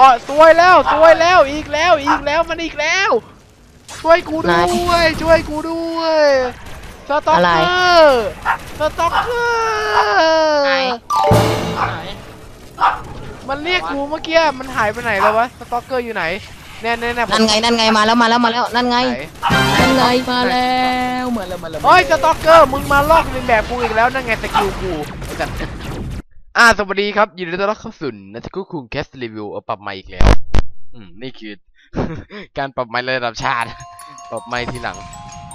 อ๋อซวยแล้วซวยแล้วอีกแล้วอีกแล้วมันอีกแล้ว ช่วยกูด้วย ช่วยกูด้วยสต็อกอะไรเกอร์สต็อกเกอไหน ร์ไหนมันเรียกกูเมื่อกี้มันหายไปไหนแล้ววะสต็อกเกอร์อยู่ไหนแน่แน่แน่นั่นไง นั่นไง มาแล้ว มาแล้ว มาแล้ว นั่นไง ไหนนั่นไง มาแล้ว มาแล้ว มาแล้วโอ้ยสต็อกเกอร์มึงมาลอกเลียนแบบกูอีกแล้วนั่นไงสกิลกูไอ้สัตว์ อ่าสวัสดีครับ ยินดีต้อนรับเข้าสู่นัทกุคุงแคสรีวิวเอาปรับใหม่อีกแล้ว อืม นี่คือ การปรับไม้ระดับชาติ ปรับไม้ทีหลัง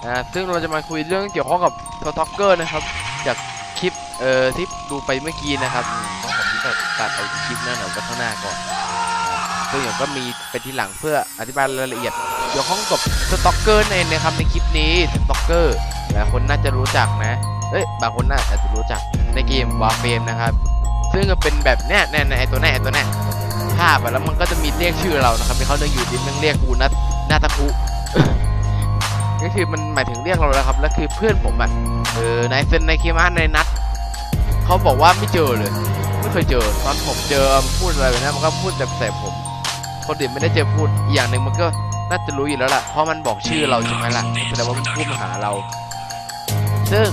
อ่าซึ่งเราจะมาคุยเรื่องเกี่ยวข้องกับสต็อกเกอร์นะครับ จากคลิปเอ่อที่ดูไปเมื่อกี้นะครับต้องผมที่ตัดเอาคลิปหน้าหนเอาไปข้างหน้าก่อนซึ่งเดี๋ยวก็มีเป็นทีหลังเพื่ออธิบายรายละเอียดเกี่ยวข้องกับสต็อกเกอร์ในนะครับในคลิปนี้สต็อกเกอร์หลายคนน่าจะรู้จักนะ เอ้ยบางคนน่าจจะรู้จักในเกมวาร์เฟมนะครับ ซึ่งก็เป็นแบบเนี้ยแน่ไอตัวแน่ไอตัวแน่ภาพอะแล้วมันก็จะมีเรียกชื่อเรานะครับที่เขาจะอยู่ดิมันเรียกกูนัทนาตะคุก็คือมันหมายถึงเรียกเราแล้วครับแล้วคือเพื่อนผมอะเออนายเซนนายเคมาในนัทเขาบอกว่าไม่เจอเลยไม่เคยเจอตอนผมเจอพูดอะไรแบบนี้มันก็พูดแต่ใส่ผมคนอื่นไม่ได้เจอพูดอีกอย่างหนึ่งมันก็น่าจะรู้อยู่แล้วล่ะเพราะมันบอกชื่อเราใช่ไหมล่ะแสดงว่ามันพูดมาหาเรา ซึ่ง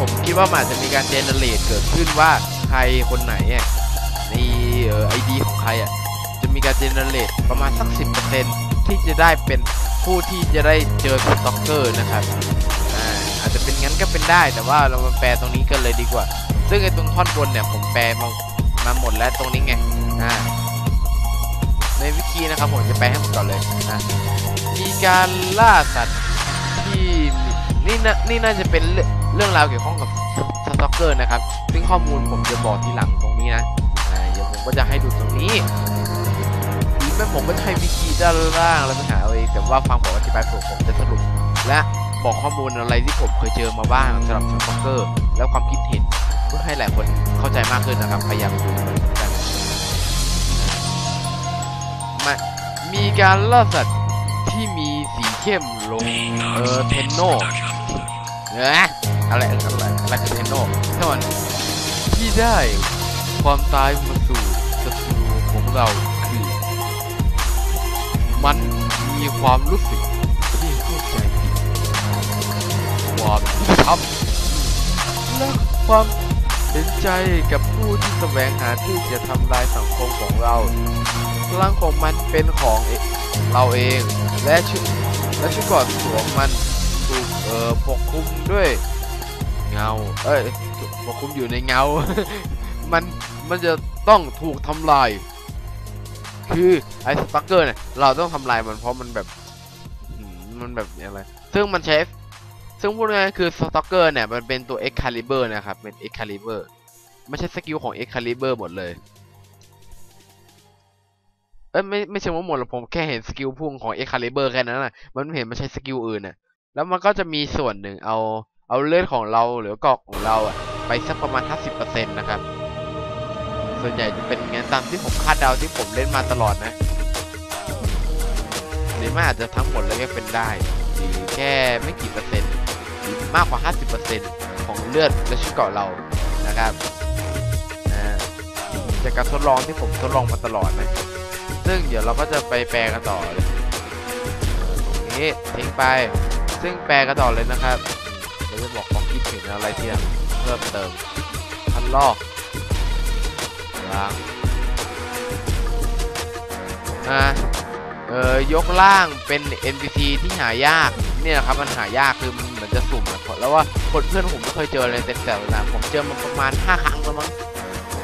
ผมคิดว่ามันอาจจะมีการเจเนเรตเกิดขึ้นว่าใครคนไหนในเอ่อไอดีของใครอะจะมีการเจเนเรตประมาณสัก 10%ที่จะได้เป็นผู้ที่จะได้เจอสต็อกเกอร์นะครับอาจจะเป็นงั้นก็เป็นได้แต่ว่าเรามาแปลตรงนี้กันเลยดีกว่า ซึ่งไอตรงท่อนบนเนี่ยผมแปลมามาหมดแล้วตรงนี้ไงอ่าในวิธีนะครับผมจะแปลให้หมดก่อนเลยมีการล่าสัตว์ที่มีนี่นะนี่น่าจะเป็น เรื่องราวเกี่ยวข้องกับสต็อกเกอร์นะครับ ซึ่งข้อมูลผมจะบอกทีหลังตรงนี้นะเดี๋ยวผมก็จะให้ดูตรงนี้อีแม่ผมก็จะให้วิธีด้านล่างแล้วไปหาเอาเองแต่ว่าฟังผมอธิบายผมผมจะสรุปและบอกข้อมูลอะไรที่ผมเคยเจอมาบ้างสำหรับสต็อกเกอร์แล้วความคิดเห็นเพื่อให้หลายคนเข้าใจมากขึ้นนะครับพยายามดูกันมามีการล่าสัตว์ที่มีสีเข้มลงเออเทนโนเนอะ อะไรอะไรอะไรคือเทนโนถ้ามันที่ได้ความตายมาสู่ศัตรูของเราคือ มันมีความรู้สึกที่เข้าใจผิดความยุติธรรมและความเห็นใจกับผู้ที่แสวงหาที่จะทำลายสังคมของเราพลังของมันเป็นของเอเราเองและชุดและชุดเกอดสวมมันถูกเอ่อปกคลุมด้วย เงา เอ้ยปกคลุมอยู่ในเงา มัน มันจะต้องถูกทำลาย คือไอ้สตักเกอร์เนี่ยเราต้องทำลายมันเพราะมันแบบอืมมันแบบอะไร ซึ่งมันใช้ ซึ่งพูดง่ายๆคือสตักเกอร์เนี่ยมันเป็นตัว Excalibur นะครับ เป็น Excalibur ไม่ใช่สกิลของ Excalibur หมดเลย เอ้ยไม่ไม่ใช่ว่าหมดหรอกผมแค่เห็นสกิลพุ่งของ Excalibur แค่นั้นนะมันไม่เห็นมันใช้สกิลอื่นน่ะแล้วมันก็จะมีส่วนหนึ่งเอา เอาเลือดของเราหรือกอกของเราอะไปสักประมาณ 50%นะครับ ส่วนใหญ่จะเป็นงั้นตามที่ผมคาดเดาที่ผมเล่นมาตลอดนะหรือไม่อาจจะทั้งหมดเลยก็เป็นได้หรือแค่ไม่กี่เปอร์เซ็นต์หรือมากกว่า 50%ของเลือดและชุดเกาะเรานะครับอ่าจากการทดลองที่ผมทดลองมาตลอดนะซึ่งเดี๋ยวเราก็จะไปแปลกันต่อเลยนี้ทิ้งไป ซึ่งแปลกันต่อเลยนะครับ เราจะบอกความคิดเห็นอะไรที่เพิ่มเติมพันลอกล่างอ่าเอ่อยกล่างเป็น NPC ที่หายากเนี่ยแหละครับมันหายากคือมันเหมือนจะสุ่มอะแล้วว่าคนเพื่อนผมไม่เคยเจอเลยแต่แต่ละผมเจอมันประมาณ 5 ครั้งแล้วมั้ง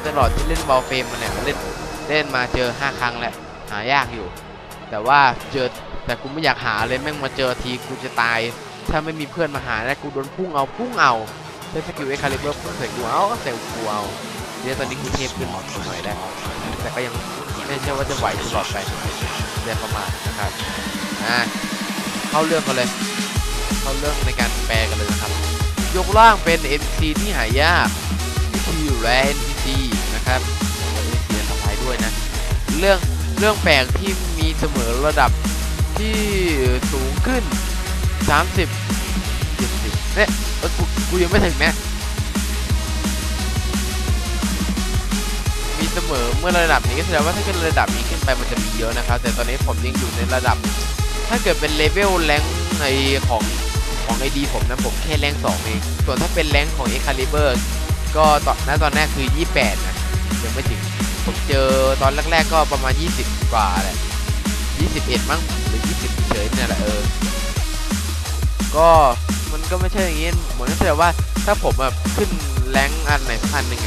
ตลอดที่เล่นบอลเฟรมมาเนี่ยเล่นเล่นมาเจอ 5 ครั้งแล้วหายากอยู่ แต่ว่าเจอแต่กูไม่อยากหาเลยแม่งมาเจอทีกูจะตาย ถ้าไม่มีเพื่อนมาหานะกูโดนพุ่งเอาพุ่งเอาใช้สกิลเอ็กคาลิเบอร์พุ่งใส่กูเอาใส่กูเอาเนี่ยตอนนี้กูเทพขึ้นหน่อยได้แต่ก็ยังไม่ใช่ว่าจะไหวตลอดไปเรียประมาทนะครับอ่าเข้าเรื่องกันเลย เข้าเรื่องในการแปลกันเลยนะครับ ยกล่างเป็น NPC ที่หายากที่แร NPC นะครับแล้ว NPC ทำลายด้วยนะเรื่องเรื่องแปลกที่มีเสมอระดับที่สูงขึ้น 30 70เนี่ยเอ้ยกูกูยังไม่ถึงนะมีมีเสมอเมื่อระดับนี้ก็แสดงว่าถ้าเกิดระดับนี้ขึ้นไปมันจะมีเยอะนะครับ แต่ตอนนี้ผมยังอยู่ในระดับ ถ้าเกิดเป็นเลเวลแรงในของของไอดีผมนะผมแค่แรงสองเอง ส่วนถ้าเป็นแรงของเอคาลิเบอร์ก็ตอนณตอนแรกคือ 28 นะยังไม่ถึง ผมเจอตอนแรกๆก็ประมาณ 20 กว่าแหละ21 มั้งหรือ 20 เฉยเนี่ยแหละเออ ก็มันก็ไม่ใช่อย่างงี้เหมือนกับแสดงว่าถ้าผมแบบขึ้นแรงอันไหนสักอันหนึ่ง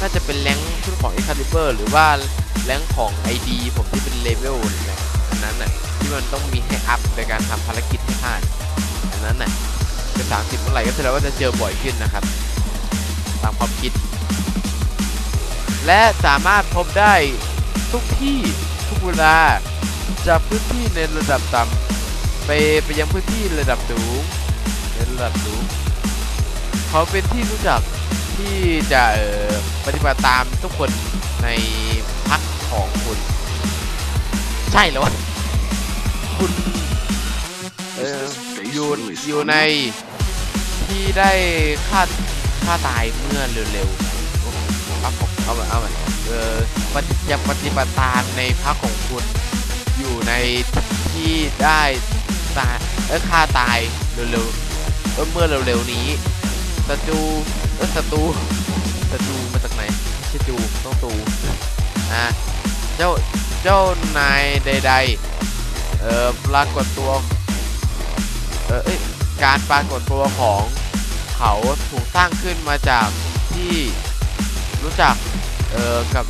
น่าจะเป็นแรงขึ้นของ Excalibur หรือว่าแรงของ ID ผมที่เป็นเลเวลเนี่ยอันนั้นน่ะที่มันต้องมีให้อัพในการทำภารกิจให้ผ่านอันนั้นน่ะเป็น30เมื่อไหร่ก็แสดงว่าจะเจอบ่อยขึ้นนะครับ ตามความคิด และสามารถพบได้ทุกที่ทุกเวลาจากพื้นที่ในระดับต่ำ ไปไปยังพื้นที่ระดับสูงระดับสูงเขาเป็นที่รู้จักที่จะปฏิบัติตามทุกคนในพักของคุณ ใช่แล้ววะคุณเอออยู่อยู่ในที่ได้ฆ่าฆ่าตายเมื่อเร็วๆเอาผมเอามาเอาเออปฏิจะปฏิบัติตามในพักของคุณ อยู่ในที่ได้ ตายเออฆ่าตายเร็วๆเออเมื่อเร็วๆนี้ศัตรูเออศัตรูศัตรูมาจากไหนไม่ใช่จูต้องตูอะเจ้าเจ้านายใดๆเอ่อปรากฏตัวเออเอ้ยการปรากฏตัวของเขาถูกสร้างขึ้นมาจากที่รู้จักเอ่อกับ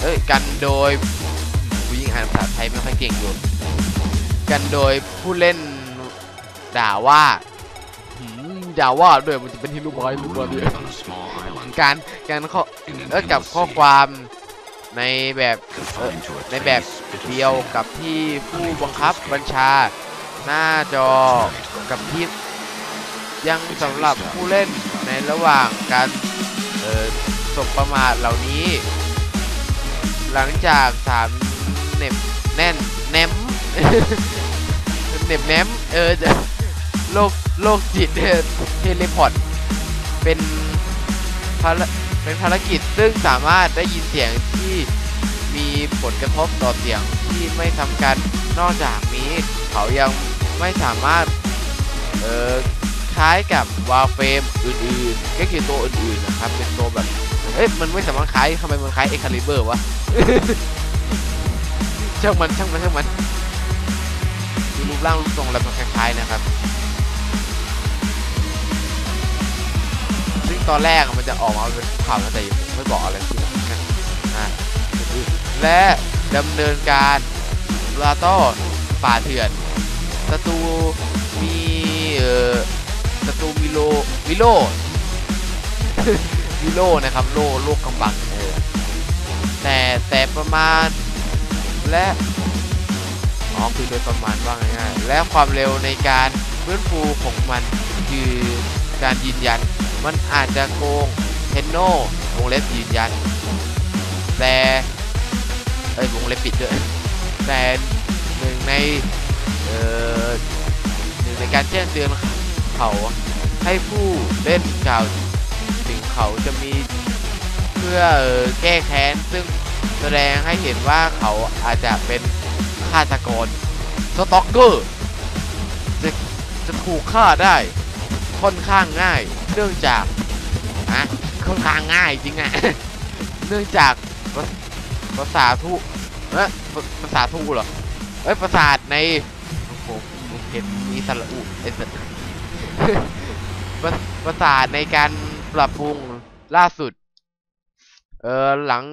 เอ้ยกันโดยผู้ยิงอ่านภาษาไทยไม่ค่อยเก่งอยู่ กันโดยผู้เล่นด่าว่าหืมด่าว่าด้วยมันจะเป็นที่รูปไม้รูปอะไรการการข้อเออกับข้อความในแบบในแบบเดียวกับที่ผู้บังคับบัญชา หน้าจอกับที่ยังสำหรับผู้เล่นในระหว่างการสบประมาทเหล่านี้ หลังจากสามเน็บแน่นแนม เน็บแนมเออจะโลกโลกจิตเทเลพอร์ตเป็นภารเป็นภารกิจซึ่งสามารถได้ยินเสียงที่มีผลกระทบต่อเสียงที่ไม่ทำกันนอกจากนี้ เขายังไม่สามารถเออคล้ายกับวาเฟมอื่นๆ ก็คือตัวอื่นๆนะครับ เป็นตัวแบบเอ้ยมันไม่สามารถคล้ายทำไมมันคล้ายเอ็กคาลิเบอร์วะ ช่างมันช่างมันช่างมัน ปร่างรูปทรงอะไรมันคล้ายๆนะครับ ซึ่งตอนแรกมันจะออกมาเป็นข่าวแต่ไม่บอกอะไรทีหลังนะอะและดำเนินการลาโต้ป่าเถื่อนศัตรูมีเอ่อศัตรูมิโลมิโลมิโลนะครับโลโลกกำบังเออแต่แต่ประมาณและ อ๋อคือโดยประมาณว่าง่ายๆและความเร็วในการฟื้นฟูของมันคือการยืนยัน มันอาจจะโกงเทนโนวงเล็บยืนยัน แต่เอ้ยวงเล็บปิดด้วยแต่หนึ่งในเอ่อหนึ่งในการแจ้งเตือนเขาให้ผู้เล่นกล่าวถึงเขาจะมีเพื่อเอ่อแก้แค้นซึ่งแสดงให้เห็นว่าเขาอาจจะเป็น ฆาตกรสต็อกเกอร์จะจะถูกฆ่าได้ค่อนข้างง่าย เนื่องจากอะค่อนข้างง่ายจริงอะเนื่องจากภาษาทูเอ๊ะภาภาษาทูเหรอเอ้ยประสาในโอ้โหเห็นมีสระอุไอ้สัสประประสาทในการปรับปรุงล่าสุด เออหลัง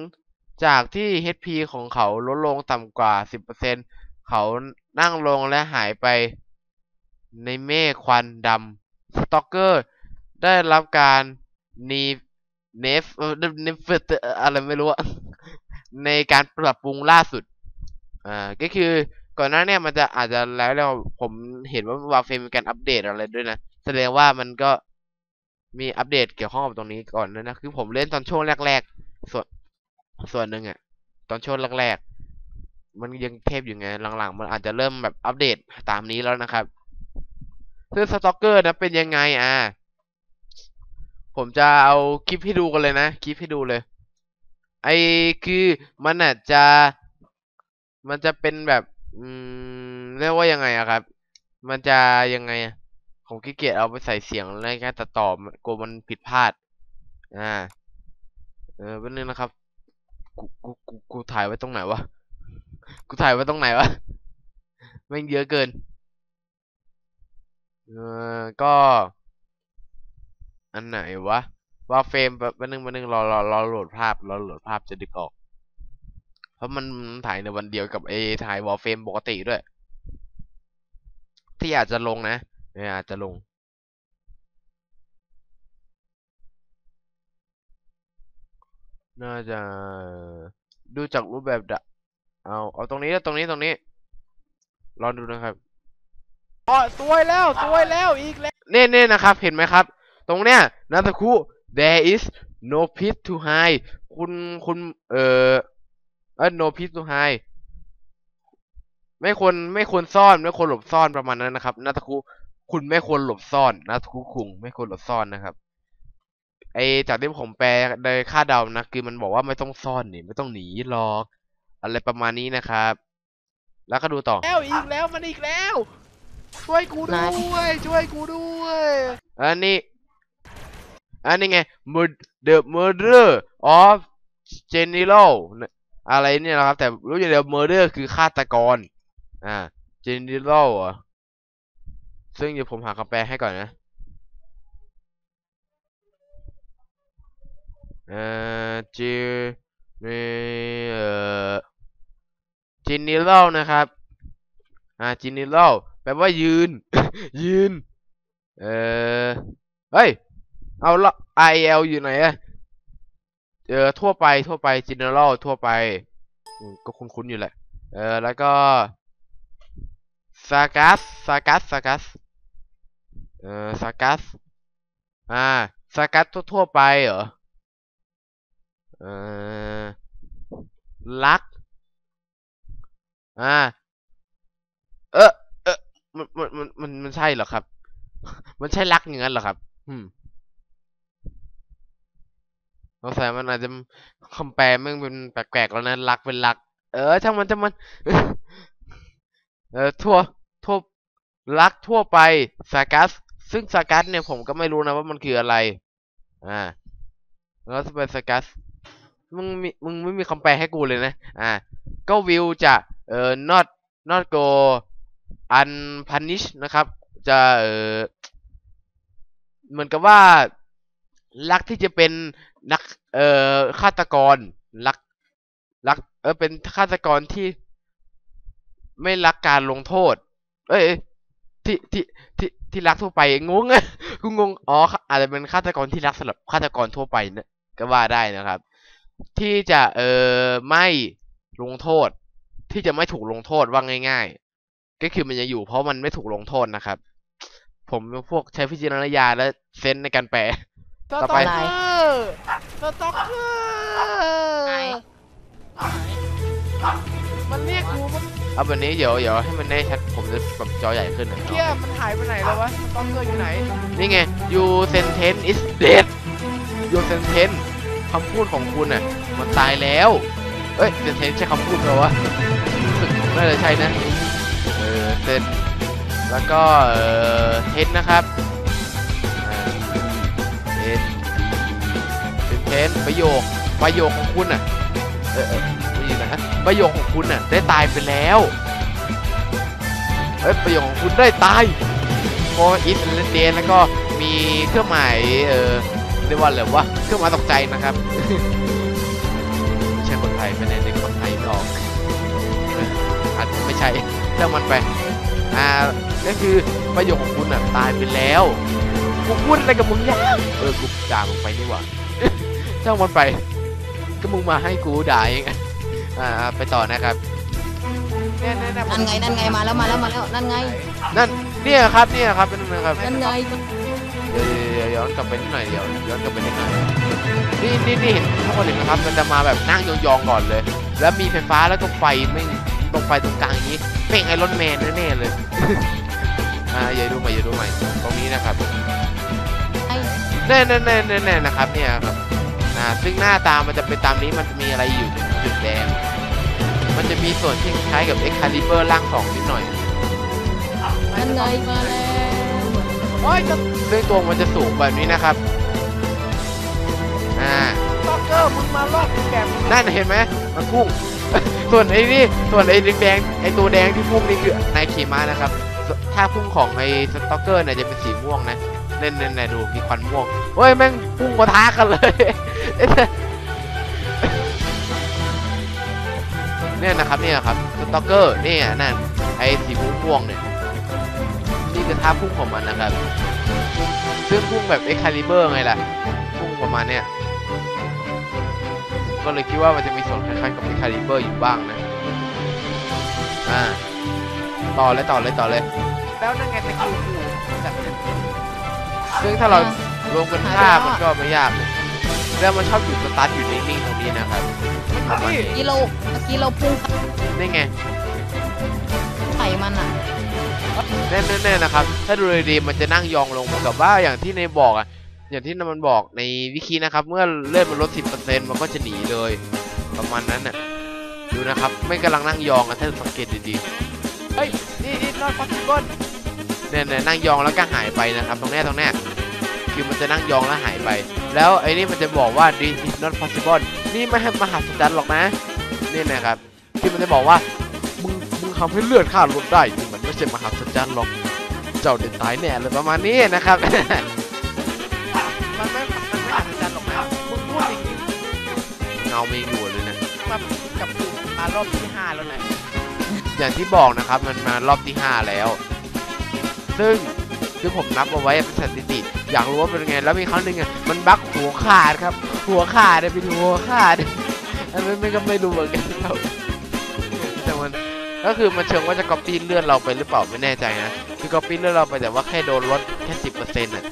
จากที่ HP ของเขาลดลงต่ำกว่า 10%เขานั่งลงและหายไปในเมฆควันดำสตอกเกอร์ได้รับการนีเนฟเนฟอะไรไม่รู้ในการปรับปรุงล่าสุด อ่า ก็คือก่อนหน้าเนี่ยมันจะอาจจะแล้วแล้วผมเห็นว่าวาเฟมมีการอัปเดตอะไรด้วยนะ แสดงว่ามันก็มีอัปเดตเกี่ยวข้องกับตรงนี้ก่อนด้วนะ คือผมเล่นตอนช่วงแรกๆส่วน ส่วนหนึ่งอะตอนช่วงแรกๆมันยังเทพอยู่ไงหลังๆ มันอาจจะเริ่มแบบอัปเดตตามนี้แล้วนะครับซึ่งสต็อกเกอร์นะเป็นยังไงอะผมจะเอาคลิปให้ดูกันเลยนะคลิปให้ดูเลย ไอคือมันอาจจะ มันจะเป็นแบบ อืมเรียกว่ายังไงอะครับ มันจะยังไงผมขี้เกียจเอาไปใส่เสียงในการตัดต่อกลัวมันผิดพลาด อ่า เออแป๊บนึงนะครับ กูกูกูกูถ่ายไว้ตรงไหนวะ กูถ่ายไว้ตรงไหนวะแม่งเยอะเกิน เออ ก็ อันไหนวะ ว่าเฟรมแบบนึงแป๊บนึงรอรอรอโหลดภาพรอโหลดภาพจะดึกออก เพราะมันถ่ายในวันเดียวกับไอ้ถ่ายวอลเฟรมปกติด้วย ที่อาจจะลงนะเนี่ยอาจจะลง น่าจะดูจากรูปแบบดะเอาเอาตรงนี้ตรงนี้ตรงนี้ลองดูนะครับอ๋อสวยแล้วสวยแล้วอีกแล้วเน่เน่นะครับ เห็นไหมครับ ตรงเนี้ยนาตะคุ there is no pit to hide คุณคุณเอ่อเออ no pit to hide ไม่ควรไม่ควรซ่อนไม่ควรหลบซ่อนประมาณนั้นนะครับนาตะคุ คุณไม่ควรหลบซ่อนนาตะคุคุงไม่ควรหลบซ่อนนะครับ ไอจากที่ผมแปลโดยคาดเดานะคือมันบอกว่าไม่ต้องซ่อนนี่ไม่ต้องหนีหรอก อะไรประมาณนี้นะครับ แล้วก็ดูต่อแล้วอีกแล้วมันอีกแล้ว ช่วยกูด้วย ช่วยกูด้วยอันนี้อันนี้ไง Mur- The Murder of General อะไรเนี่ยนะครับ แต่รู้อย่างเดียว Murder คือฆาตกร อ่า General เหรอซึ่งเดี๋ยวผมหาคำแปลให้ก่อนนะ เอ่อจีมีเอ่อจินิเล่นะครับอ่าจินิเล่แปลว่ายืน ยืน เอ่อเฮ้ย เอาละ I L อยู่ไหนอะเออทั่วไปทั่วไป general ทั่วไป ก็คุ้นๆอยู่แหละ เออแล้วก็ sargas sargas sargas เออ sargas อ่า sargas ทั่วๆไปเหรอ เอ่อรัก อ่า เออเออมันมันมันมันมันใช่เหรอครับ มันใช่รักอย่างนั้นเหรอครับอืมสงสัยมันอาจจะคำแปลมันเป็นแปลกๆแล้วนะรักเป็นรัก เออช่างมันช่างมัน เออทั่วทั่วรักทั่วไปซากัส ซึ่งซากัสเนี่ยผมก็ไม่รู้นะว่ามันคืออะไร อ่า แล้วสเปซกัส มึงมีมึงไม่มีคำแปลให้กูเลยนะ อ่า ก็วิวจะเอ่อ not not go unpunished นะครับ จะเอ่อเหมือนกับว่า รักที่จะเป็นนัก เอ่อฆาตกร รัก รัก เออเป็นฆาตกรที่ไม่รักการลงโทษ เอ้ยที่ที่ที่ที่รักทั่วไปงงอะกูงงอ๋ออาจจะเป็นฆาตกรที่รักสำหรับฆาตกรทั่วไปนะก็ว่าได้นะครับ ที่จะเอ่อไม่ลงโทษ ที่จะไม่ถูกลงโทษว่าง่าย ๆ ก็คือมันจะอยู่เพราะมันไม่ถูกลงโทษนะครับ ผมพวกใช้พิจารณญาณและเซนส์ในการแปลต่อไปอะไรสต็อกเกอร์มันเรียกกูมันเอาแบบนี้เดี๋ยวเดี๋ยวให้มันได้ชัดผมจะแบบจอใหญ่ขึ้นหน่อยเกียมันหายไปไหนแล้ววะสต็อกเกอร์อยู่ไหน นี่ไง you sentence is dead you sentence คำพูดของคุณน่ะ มันตายแล้ว เอ้ย sentence ใช่คำพูดเหรอวะน่าจะใช่นะ เออเซนแล้วก็เออเทนนะครับเทนเทนประโยคประโยคของคุณน่ะ เออเออไม่ยินนะประโยคของคุณน่ะ ได้ตายไปแล้วเอ้ยประโยคของคุณได้ตายพออินเดนแล้วก็มีเครื่องหมายเออ เรียกว่าอะไรวะเครื่องหมายตกใจนะครับไม่ใช่คนไทยไม่ได้เด็กคนไทยไม่ออกเอออาจจะไม่ใช่เรื่องมันไปอ่าก็คือประโยคของคุณอะตายไปแล้วกูพูดอะไรกับมึงเนี่ยเออกูด่ามึงไปนี่หว่าช่างมันไป ก็มึงมาให้กูด่าเองอะอ่าไปต่อนะครับเนี่ยเนี่ยเนี่ยนั่นไงนั่นไงมาแล้วมาแล้วมาแล้วนั่นไงนั่นเนี่ยครับเนี่ยครับเป็นนะครับนั่นไงเดี๋ ยวเดี๋ยวย้อนกลับไปนิดหน่อยเดี๋ยวย้อนกลับไปนิดหน่อยนี่นี่นี่เห็นทั้งหมดเลยนะครับ มันจะมาแบบนั่งยองๆก่อนเลย แล้วมีไฟฟ้าแล้วก็ไฟไม่ตรงไฟตรงกลางอย่างนี้เป็นไอรอนแมนแน่ๆเลยอ่าอย่าดูใหม่อย่าดูใหม่ตรงนี้นะครับไอ้แน่แน่แน่แน่แน่นะครับเนี่ยครับอ่าาซึ่งหน้าตามันจะเป็นตามนี้มันจะมีอะไรอยู่จุดแดงมันจะมีส่วนที่คล้ายกับ Excalibur ร่างสองนิดหน่อยนั่นไงมาแล้วโอ้ยจะซึ่งตัวมันจะสูงแบบนี้นะครับ อ่าสต็อกเกอร์มึงมาลอกเลียนแบบมึงนั่นเห็นไหมมันพุ่ง ส่วนไอ้นี่ ส่วนไอ้แดงๆไอ้ตัวแดงที่พุ่งนี่คือนายเคมานะครับสถ้าพุ่งของไอ้สต็อกเกอร์เนี่ยจะเป็นสีม่วงนะเน่นๆๆดูมีควันม่วงเฮ้ยแม่งพุ่งมาท้ากันเลยเนี่ยนะครับเนี่ยครับสต็อกเกอร์เนี่ยนั่นไอ้สีม่วงๆเนี่ยนี่คือท่าพุ่งของมันนะครับ ซึ่งพุ่งแบบเอ็กคาลิเบอร์ไงล่ะ พุ่งประมาณเนี้ยก็เลยคิดว่ามันจะมีส่วนคล้ายๆกับ Excalibur อยู่บ้างนะ อ่า ต่อเลยต่อเลยต่อเลย แล้วนั่นไงตะคิวกูจัดซึ่งถ้าเรารวมกันค่ามันก็ไม่ยากเลยแล้วมันชอบอยู่สตาร์ทอยู่นิ่งๆตรงนี้นะครับประมาณนี่นี้เมื่อกี้เราเมื่อกี้เราพุ่งนี่ไงไข่มันอะ แน่ๆนะครับ ถ้าดูดีๆมันจะนั่งยองลงเหมือนกับว่าอย่างที่ในบอกอะอย่างที่มันบอกในวิคีนะครับ เมื่อเลือนมันลด 10%มันก็จะหนีเลย ประมาณนั้นน่ะดูนะครับ ไม่กำลังนั่งยองอะถ้าสังเกตดีๆเฮ้ยนี่นี่นอตพอสซิบิลเนี่ยเนี่ยนั่งยองแล้วก็หายไปนะครับ ตรงเนี้ตรงเนี้คือมันจะนั่งยองแล้วหายไป แล้วไอ้นี่มันจะบอกว่า this is not possible นี่ไม่ให้มหัศจรรย์หรอกนะนี่นะครับ ที่มันจะบอกว่ามึงมึงทำให้เลือดข้าลดได้นี่มันไม่ ใช่มหัศจรรย์หรอกเจ้าเด็ดตายแน่เลยประมาณนี้นะครับ มันไม่มันไม่อัศจรรย์หรอกนะมึงพูดอย่างนี้เงาไม่อยู่เลยนะมากับกูมารอบที่ห้าแล้วนะอย่างที่บอกนะครับมันมารอบที่5แล้ว ซึ่งคือผมนับเอาไว้เป็นสถิติ อยากรู้ว่าเป็นไง แล้วมีครั้งหนึ่งอะมันบั๊กหัวขาดครับ หัวขาดเนี่ยเป็นหัวขาดอันนั้นไม่ก็ไม่รู้เหมือนกันครับแต่มัน ก็คือมันเชิงว่าจะก๊อปปี้เลื่อนเราไปหรือเปล่าไม่แน่ใจนะ คือก๊อปปี้เลื่อนเราไปแต่ว่าแค่โดนลดแค่สิบเปอร์เซ็นต์อะ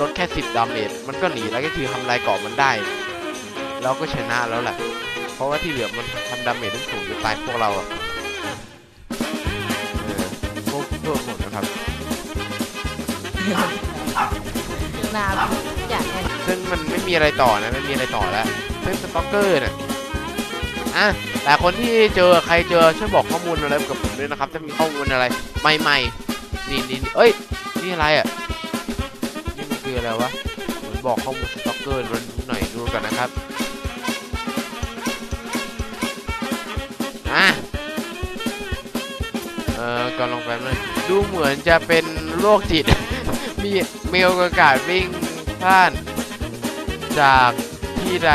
ลดแค่สิบดาเมจมันก็หนีแล้วก็คือทำลายเกาะมันได้ เราก็ชนะแล้วแหละเพราะว่าที่เหลือมันทำดาเมจได้สูงจะตายพวกเราอะเออพวกพวกหมดนะครับนาอยากไงซึ่งมันไม่มีอะไรต่อนะไม่มีอะไรต่อแล้วซึ่งสต็อกเกอร์เนี่ยอะ แต่คนที่เจอใครเจอช่วยบอกข้อมูลอะไรกับผมด้วยนะครับจะมีข้อมูลอะไรใหม่ๆนี่นี่เอ้ยนี่อะไรอะนี่มันคืออะไรวะเหมือนบอกข้อมูลสต็อกเกอร์หน่อยดูกันนะครับอะเออก่อนลงไปเลยดูเหมือนจะเป็นโรคจิต มีมีโอกาสวิ่งพลาดจากที่ใด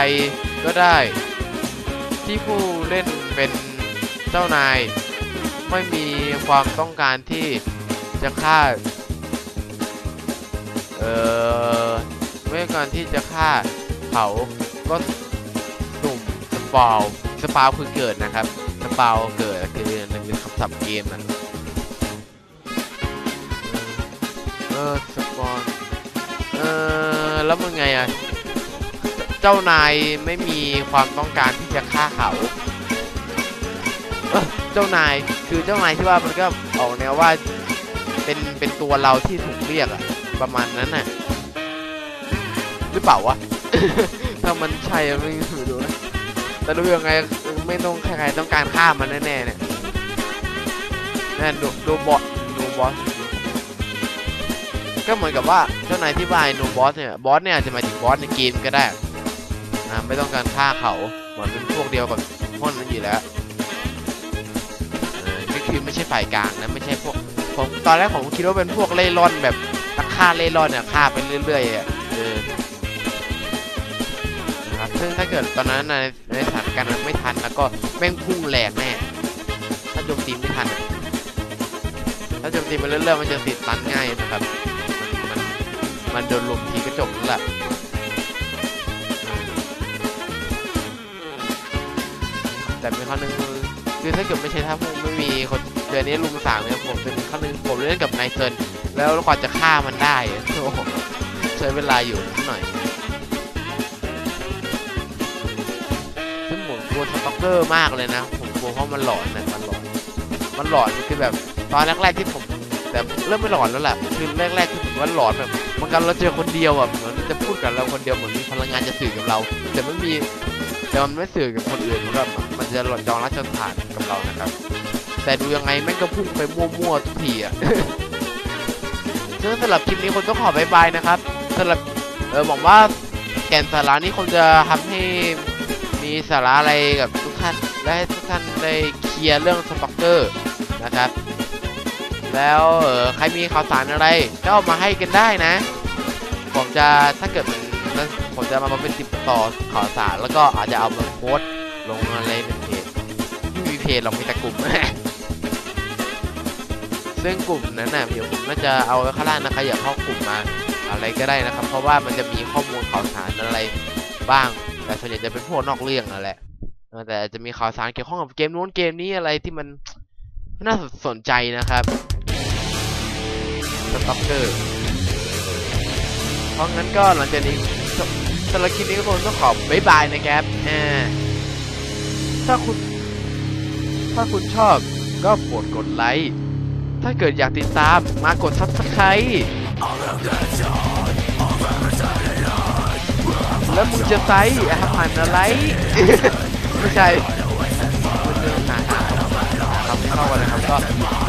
ก็ได้ ที่ผู้เล่นเป็นเจ้านาย ไม่มีความต้องการที่จะฆ่า เอ่อไม่ต้องการที่จะฆ่าเขาก็สุ่มสปาวสปาวคือเกิดนะครับ สปาวเกิดคือมันเป็นคำศัพท์เกมนะเออสปอนเออแล้วมึงไงอะ เจ้านายไม่มีความต้องการที่จะฆ่าเขา เจ้านายคือเจ้านายที่ว่ามันก็ออกแนวว่าเป็นเป็นตัวเราที่ถูกเรียกอะประมาณนั้นน่ะหรือเปล่าวะ ถ้ามันใช่ไม่รู้นะแต่ดูยังไงไม่ต้องใครๆต้องการฆ่ามันแน่ๆเนี่ยนั่นดูดูบอสดูบอสก็เหมือนกับว่าเจ้านายที่ว่าไอ้นูบอสเนี่ยบอสเนี่ยจจะหมายถึงบอสในเกมก็ได้ อ่าไม่ต้องการฆ่าเขาเหมือนเป็นพวกเดียวกับพวกนั้นอยู่แล้วเออก็คือไม่ใช่ฝ่ายกลางนะไม่ใช่พวกผมตอนแรกผมคิดว่าเป็นพวกเล่ร่อนแบบนักฆ่าเล่ร่อนเนี่ยฆ่าไปเรื่อยๆอะเออนะครับซึ่งถ้าเกิดตอนนั้นในในสถานการณ์นั้นไม่ทันแล้วก็แม่งพุ่งแหลกแน่ถ้าโจมตีไม่ทันถ้าโจมตีมาเรื่อยๆมันจะติดตันง่ายนะครับ มันมันมันโดนลมทีก็จบแล้วแหละ แต่มีข้อหนึ่งคือถ้าเกิดไม่ใช่ถ้าผมไม่มีคนเดือนนี้ลุมสามเนี่ยผมจะมีข้อหนึ่งผมเล่นกับนายเซินแล้วกว่าจะฆ่ามันได้โอ้โหใช้เวลาอยู่นิดหน่อยซึ่งผมกลัวสต็อกเกอร์มากเลยนะผมกลัวเพราะมันหลอนนะมันหลอนมันหลอนคือแบบตอนแรกๆที่ผมแต่เริ่มไม่หลอนแล้วแหละคือแรกๆคือผมว่าหลอนแบบบางครั้งเราเจอคนเดียวอะเหมือนจะพูดกับเราคนเดียวเหมือนมีพลังงานจะสื่อกับเรา แต่ไม่มี แต่มันไม่สื่อกับคนอื่นมันก็มันจะหลอนจองรัชสถานกับเรานะครับ แต่ดูยังไงแม่งก็พุ่งไปมั่วๆทุกทีอะซึ่งสำหรับคลิปนี้คนต้องขอบายบายนะครับสำหรับเออหวังว่าแก่นสาระนี้คงจะทำให้มีสาระอะไรกับทุกท่านและให้ทุกท่านได้เคลียร์เรื่องสต็อกเกอร์นะครับ แล้วเออใครมีข่าวสารอะไรก็เอามาให้กันได้นะ ผมจะถ้าเกิดมัน ผมจะมาเป็นติดต่อข่าวสารแล้วก็อาจจะเอามาโพสลงอะไรในเพจไม่มีเพจเรามีแต่กลุ่มซึ่งกลุ่มนั้นน่ะเดี๋ยวผมน่าจะเอาไว้ข้างล่างนะคะอย่าเข้ากลุ่มมาอะไรก็ได้นะครับ เพราะว่ามันจะมีข้อมูลข่าวสารอะไรบ้าง แต่ส่วนใหญ่จะเป็นพวกนอกเรื่องนั่นแหละแต่จะมีข่าวสารเกี่ยวข้องกับเกมนู้นเกมนี้อะไรที่มันน่าสนใจนะครับสต็อกเกอร์เพราะงั้นก็หลังจากนี้ สำหรับคลิปนี้ก็คงต้องขอบ๊ายบายนะครับอ่าถ้าคุณ ถ้าคุณชอบก็โปรดกดไลค์ ถ้าเกิดอยากติดตามมากด subscribe แล้วมึงจะไซส์อาผ่านอะไร ไม่ใช่มันเรื่องหาหาครับเข้ากันนะครับก็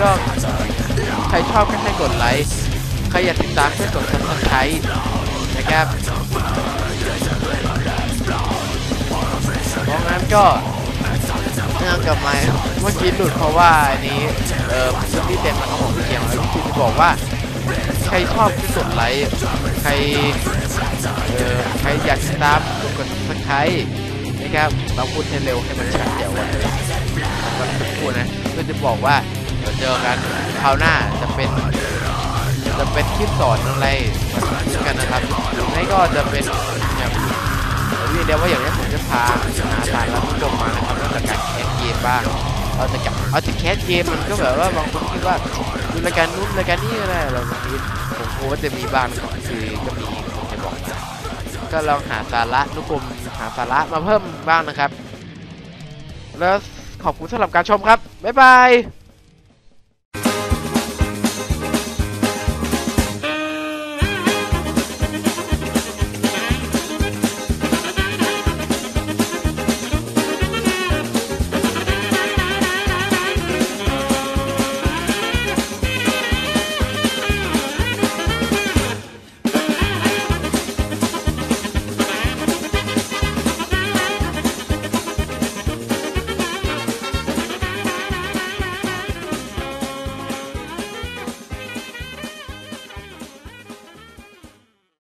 ก็ใครชอบก็ให้กดไลค์ ใครอยากติดตามก็กด subscribe นะครับ เพราะงั้นก็เนื่องกับม้เมื่อกี้หลุดเพราะว่าอันนี้ เออซึ่งที่เต็มนะครับผมพี่เกียงแล้วพี่จะบอกว่า ใครชอบก็กดไลค์ ใคร เออใครอยากติดตามก็กดสับสไครนะครับ เราพูดให้เร็วให้มันชัดเจนวันนี้มันจะพูดนะเพื่อจะบอกว่าเดี๋ยวเจอกันคราวหน้าจะเป็น จะเป็นคลิปสอนอะไรกันนะครับไม่ก็จะเป็นอย่าง วิดีโอว่าอย่างนี้ผมจะพาหาสารและผู้ชมมานะครับเรื่องจากการแคสเกมบ้างเอาแต่กับเอาแต่แคสเกมมันก็แบบว่าบางคนคิดว่าดูรายการนู้นรายการนี้ก็ได้เราบางทีผมกลัวว่าจะมีบ้างคือก็มีคนจะบอกก็ลองหาสาระนุกรมหาสาระมาเพิ่มบ้างนะครับ แล้วขอบคุณสำหรับการชมครับ บ๊ายบาย